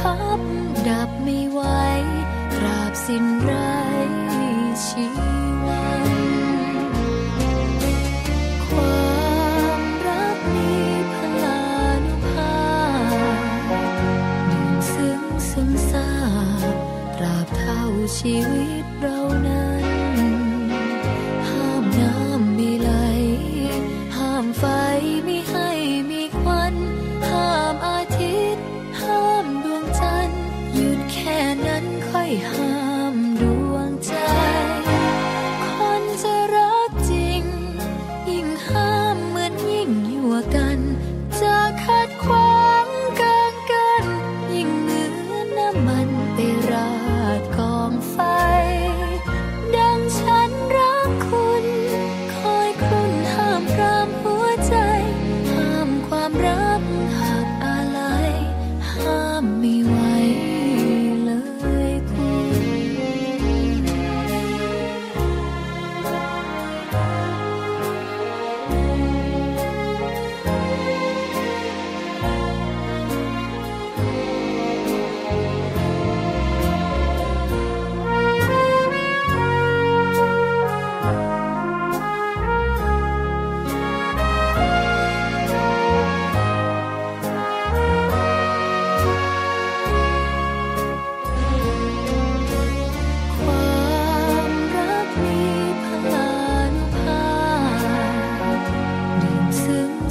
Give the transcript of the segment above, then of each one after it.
คับดับไม่ไหวตราบสิ้นไรชีวันความรักมีพลานุภาพดื่มซึ้งซึมซาบตราบเท่าชีวิตเรานั้น นั้น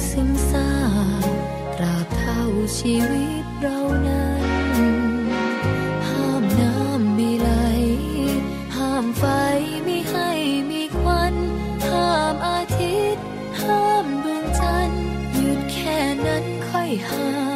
ซึ้งซึมซาตราบเท่าชีวิตเรานั้น ห้ามน้ำไม่ไหล ห้ามไฟไม่ให้มีควัน ห้ามอาทิตย์ ห้ามดวงจันทร์หยุดแค่นั้นค่อยห้าม